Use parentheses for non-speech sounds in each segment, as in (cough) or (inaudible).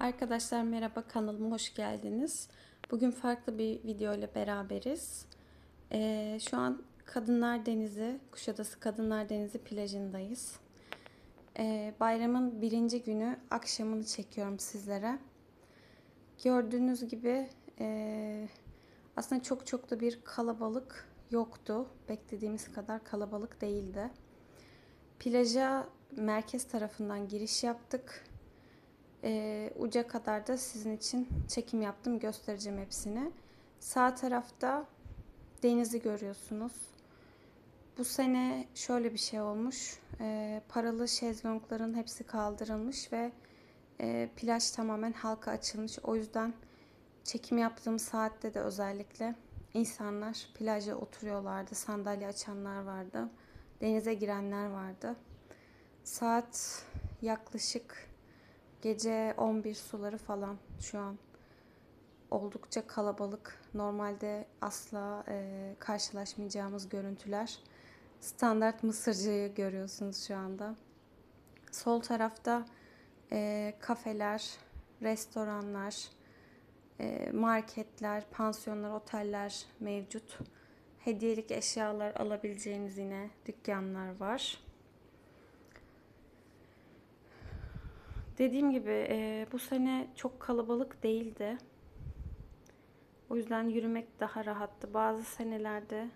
Arkadaşlar merhaba kanalıma hoş geldiniz. Bugün farklı bir video ile beraberiz. Ee, şu an Kadınlar Denizi, Kuşadası Kadınlar Denizi plajındayız. Ee, bayramın birinci günü akşamını çekiyorum sizlere. Gördüğünüz gibi e, aslında çok çok da bir kalabalık yoktu. Beklediğimiz kadar kalabalık değildi. Plaja merkez tarafından giriş yaptık. Ee, uca kadar da sizin için çekim yaptım. Göstereceğim hepsini. Sağ tarafta denizi görüyorsunuz. Bu sene şöyle bir şey olmuş. Ee, paralı şezlongların hepsi kaldırılmış ve e, plaj tamamen halka açılmış. O yüzden çekim yaptığım saatte de özellikle insanlar plaja oturuyorlardı. Sandalye açanlar vardı. Denize girenler vardı. Saat yaklaşık Gece 11 suları falan şu an. Oldukça kalabalık. Normalde asla e, karşılaşmayacağımız görüntüler. Standart Mısırcıyı görüyorsunuz şu anda. Sol tarafta e, kafeler, restoranlar, e, marketler, pansiyonlar, oteller mevcut. Hediyelik eşyalar alabileceğiniz yine dükkanlar var. Dediğim gibi e, bu sene çok kalabalık değildi. O yüzden yürümek daha rahattı. Bazı senelerde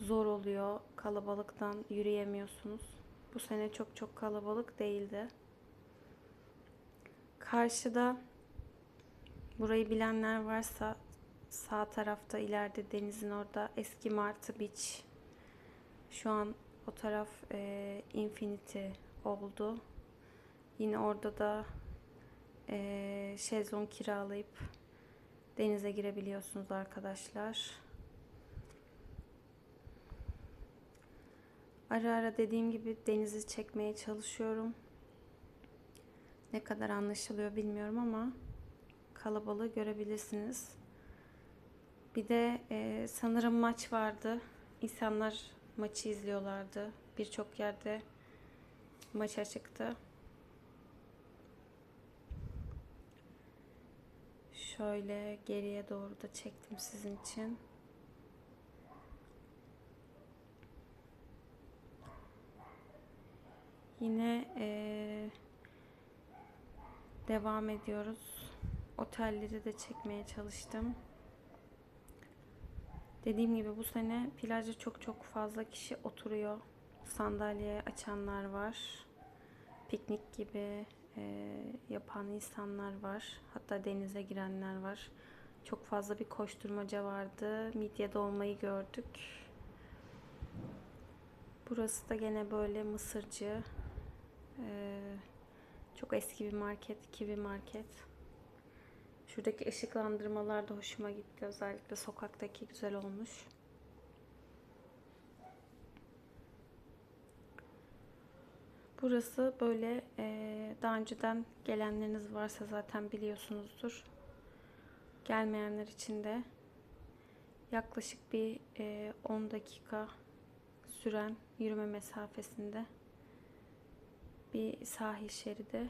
zor oluyor. Kalabalıktan yürüyemiyorsunuz. Bu sene çok çok kalabalık değildi. Karşıda burayı bilenler varsa sağ tarafta ileride denizin orada eski Martı Beach. Şu an o taraf e, Infinity oldu. Yine orada da e, şezlong kiralayıp denize girebiliyorsunuz arkadaşlar. Ara ara dediğim gibi denizi çekmeye çalışıyorum. Ne kadar anlaşılıyor bilmiyorum ama kalabalığı görebilirsiniz. Bir de e, sanırım maç vardı. İnsanlar maçı izliyorlardı. Birçok yerde maç açıktı. Şöyle geriye doğru da çektim sizin için. Yine ee, devam ediyoruz. Otelleri de çekmeye çalıştım. Dediğim gibi bu sene plajda çok çok fazla kişi oturuyor. Sandalye açanlar var. Piknik gibi e, yapan insanlar var. Hatta denize girenler var. Çok fazla bir koşturmaca vardı. Midye dolmayı gördük. Burası da gene böyle mısırcı. E, çok eski bir market, kivi market. Şuradaki ışıklandırmalar da hoşuma gitti. Özellikle sokaktaki güzel olmuş. Burası böyle e, daha önceden gelenleriniz varsa zaten biliyorsunuzdur. Gelmeyenler için de yaklaşık bir e, 10 dakika süren yürüme mesafesinde bir sahil şeridi.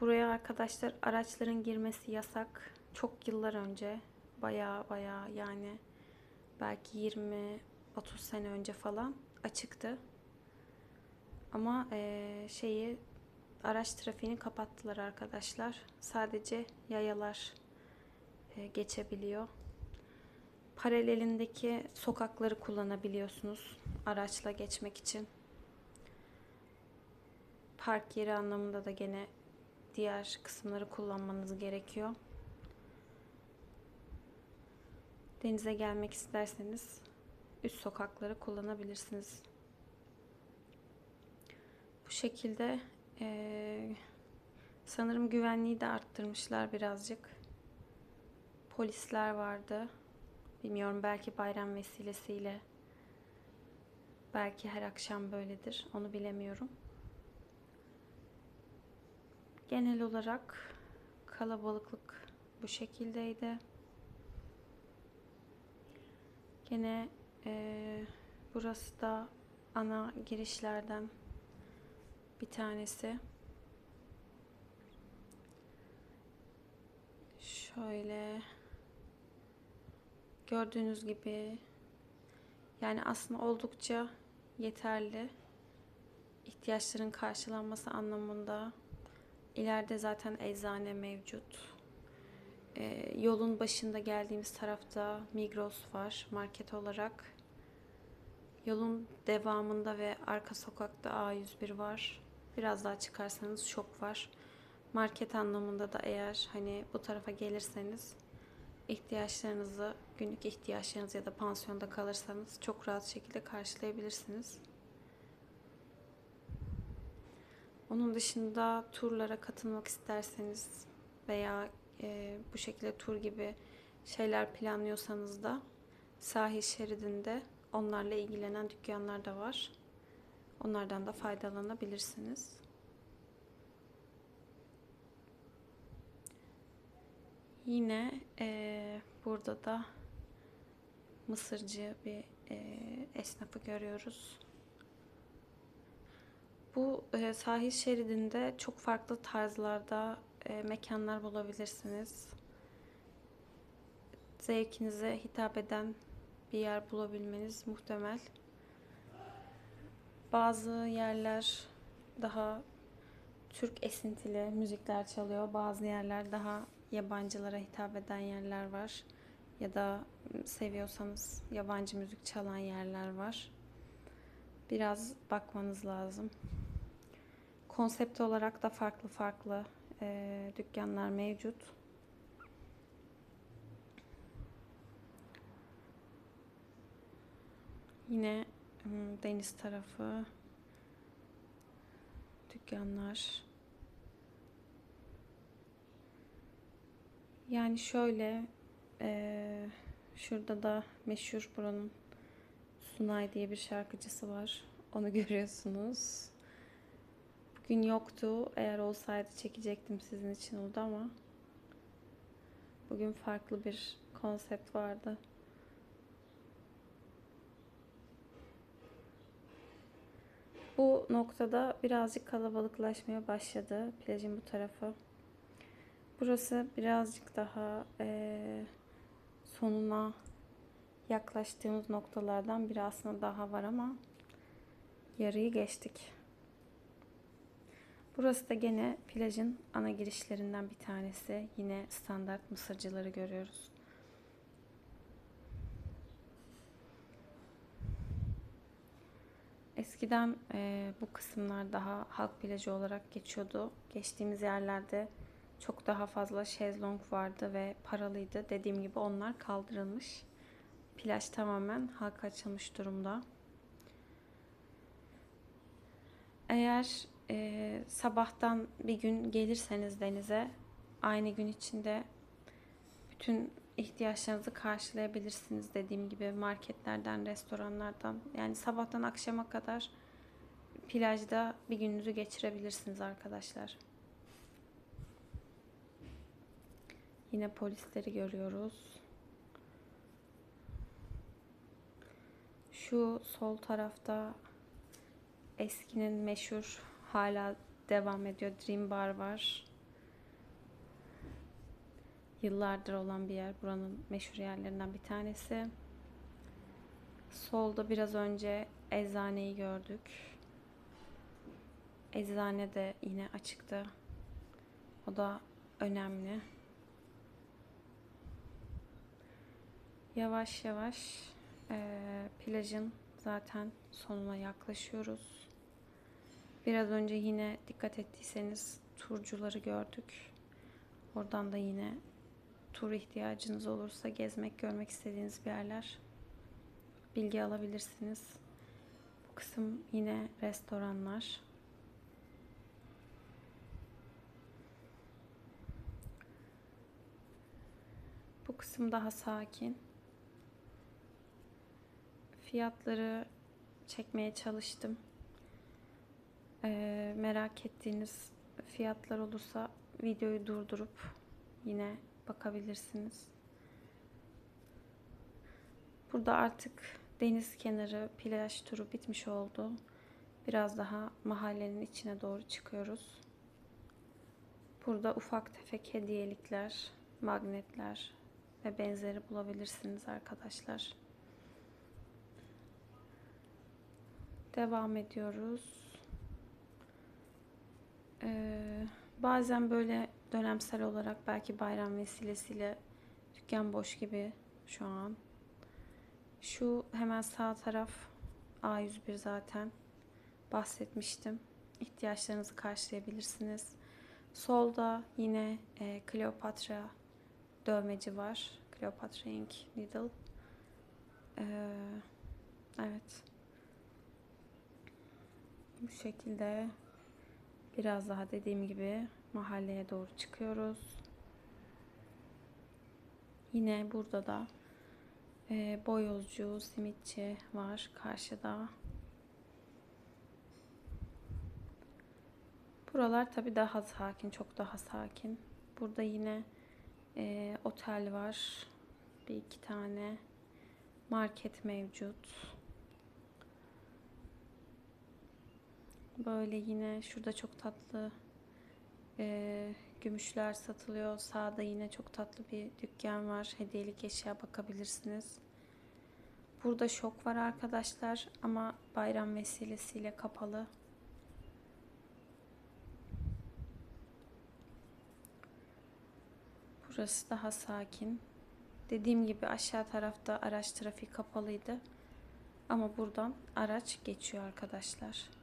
Buraya arkadaşlar araçların girmesi yasak. Çok yıllar önce baya baya yani belki 20-30 sene önce falan açıktı. Ama e, şeyi araç trafiğini kapattılar arkadaşlar. Sadece yayalar e, geçebiliyor. Paralelindeki sokakları kullanabiliyorsunuz araçla geçmek için. Park yeri anlamında da gene diğer kısımları kullanmanız gerekiyor. Denize gelmek isterseniz üst sokakları kullanabilirsiniz. Bu şekilde e, sanırım güvenliği de arttırmışlar birazcık. Polisler vardı. Bilmiyorum belki bayram vesilesiyle belki her akşam böyledir. Onu bilemiyorum. Genel olarak kalabalıklık bu şekildeydi. Gene e, burası da ana girişlerden bir tanesi. Şöyle gördüğünüz gibi yani aslında oldukça yeterli ihtiyaçların karşılanması anlamında ileride zaten eczane mevcut. Ee, yolun başında geldiğimiz tarafta Migros var market olarak. Yolun devamında ve arka sokakta A101 var. Biraz daha çıkarsanız şok var. Market anlamında da eğer hani bu tarafa gelirseniz ihtiyaçlarınızı, günlük ihtiyaçlarınızı ya da pansiyonda kalırsanız çok rahat şekilde karşılayabilirsiniz. Onun dışında turlara katılmak isterseniz veya e, bu şekilde tur gibi şeyler planlıyorsanız da sahil şeridinde onlarla ilgilenen dükkanlar da var. Onlardan da faydalanabilirsiniz. Yine e, burada da Mısırcı bir e, esnafı görüyoruz. Bu e, sahil şeridinde çok farklı tarzlarda e, mekanlar bulabilirsiniz. Zevkinize hitap eden bir yer bulabilmeniz muhtemel. Bazı yerler daha Türk esintili müzikler çalıyor. Bazı yerler daha yabancılara hitap eden yerler var. Ya da seviyorsanız yabancı müzik çalan yerler var. Biraz bakmanız lazım. Konsept olarak da farklı farklı e, dükkanlar mevcut. Yine deniz tarafı dükkanlar. Yani şöyle e, şurada da meşhur buranın Sunay diye bir şarkıcısı var. Onu (laughs) görüyorsunuz. Bugün yoktu. Eğer olsaydı çekecektim sizin için oldu ama bugün farklı bir konsept vardı. Bu noktada birazcık kalabalıklaşmaya başladı plajın bu tarafı. Burası birazcık daha e, sonuna yaklaştığımız noktalardan biri aslında daha var ama yarıyı geçtik. Burası da gene plajın ana girişlerinden bir tanesi. Yine standart mısırcıları görüyoruz. Eskiden e, bu kısımlar daha halk plajı olarak geçiyordu. Geçtiğimiz yerlerde çok daha fazla şezlong vardı ve paralıydı. Dediğim gibi onlar kaldırılmış. Plaj tamamen halka açılmış durumda. Eğer e, sabahtan bir gün gelirseniz denize aynı gün içinde bütün ihtiyaçlarınızı karşılayabilirsiniz dediğim gibi marketlerden, restoranlardan. Yani sabahtan akşama kadar plajda bir gününüzü geçirebilirsiniz arkadaşlar. Yine polisleri görüyoruz. Şu sol tarafta eskinin meşhur hala devam ediyor Dream Bar var. Yıllardır olan bir yer. Buranın meşhur yerlerinden bir tanesi. Solda biraz önce eczaneyi gördük. Eczane de yine açıktı. O da önemli. Yavaş yavaş e, plajın zaten sonuna yaklaşıyoruz. Biraz önce yine dikkat ettiyseniz turcuları gördük. Oradan da yine tur ihtiyacınız olursa gezmek, görmek istediğiniz bir yerler bilgi alabilirsiniz. Bu kısım yine restoranlar. Bu kısım daha sakin. Fiyatları çekmeye çalıştım. Ee, merak ettiğiniz fiyatlar olursa videoyu durdurup yine bakabilirsiniz. Burada artık deniz kenarı plaj turu bitmiş oldu. Biraz daha mahallenin içine doğru çıkıyoruz. Burada ufak tefek hediyelikler, magnetler ve benzeri bulabilirsiniz arkadaşlar. Devam ediyoruz. Ee, bazen böyle dönemsel olarak belki bayram vesilesiyle dükkan boş gibi şu an. Şu hemen sağ taraf A101 zaten bahsetmiştim. İhtiyaçlarınızı karşılayabilirsiniz. Solda yine e, Kleopatra dövmeci var. Kleopatra Ink Needle. Ee, evet. Bu şekilde biraz daha dediğim gibi mahalleye doğru çıkıyoruz. Yine burada da e, boyozcu, simitçi var karşıda. Buralar tabii daha sakin, çok daha sakin. Burada yine e, otel var. Bir iki tane market mevcut. Böyle yine şurada çok tatlı e, gümüşler satılıyor. Sağda yine çok tatlı bir dükkan var. Hediyelik eşya bakabilirsiniz. Burada şok var arkadaşlar ama bayram vesilesiyle kapalı. Burası daha sakin. Dediğim gibi aşağı tarafta araç trafiği kapalıydı. Ama buradan araç geçiyor arkadaşlar.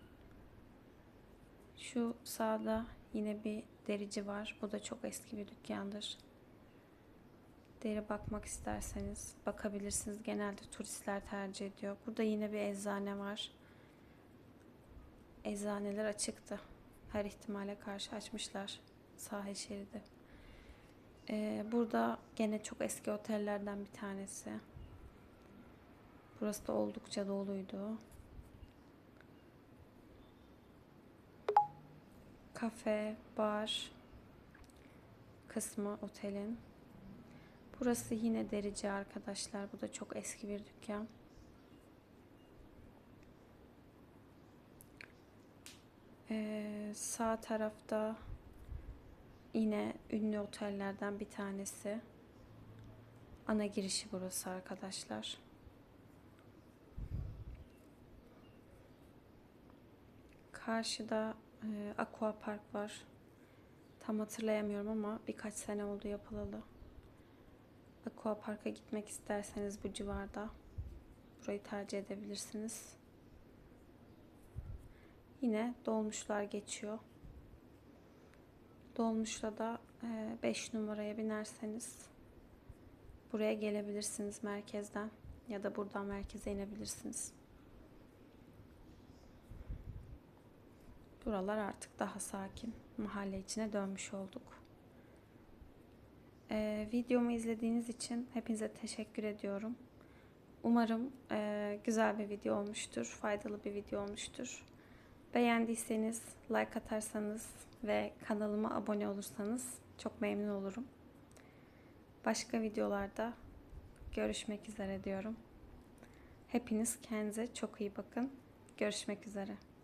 Şu sağda yine bir derici var. Bu da çok eski bir dükkandır. Deri bakmak isterseniz bakabilirsiniz. Genelde turistler tercih ediyor. Burada yine bir eczane var. Eczaneler açıktı. Her ihtimale karşı açmışlar sahil şeridi. Ee, burada gene çok eski otellerden bir tanesi. Burası da oldukça doluydu. Kafe, bar kısmı otelin. Burası yine derici arkadaşlar. Bu da çok eski bir dükkan. Ee, sağ tarafta yine ünlü otellerden bir tanesi. Ana girişi burası arkadaşlar. Karşıda e, Aqua Park var. Tam hatırlayamıyorum ama birkaç sene oldu yapılalı. Aqua Park'a gitmek isterseniz bu civarda burayı tercih edebilirsiniz. Yine dolmuşlar geçiyor. Dolmuşla da 5 numaraya binerseniz buraya gelebilirsiniz merkezden ya da buradan merkeze inebilirsiniz. Buralar artık daha sakin. Mahalle içine dönmüş olduk. Ee, videomu izlediğiniz için hepinize teşekkür ediyorum. Umarım e, güzel bir video olmuştur, faydalı bir video olmuştur. Beğendiyseniz like atarsanız ve kanalıma abone olursanız çok memnun olurum. Başka videolarda görüşmek üzere diyorum. Hepiniz kendinize çok iyi bakın. Görüşmek üzere.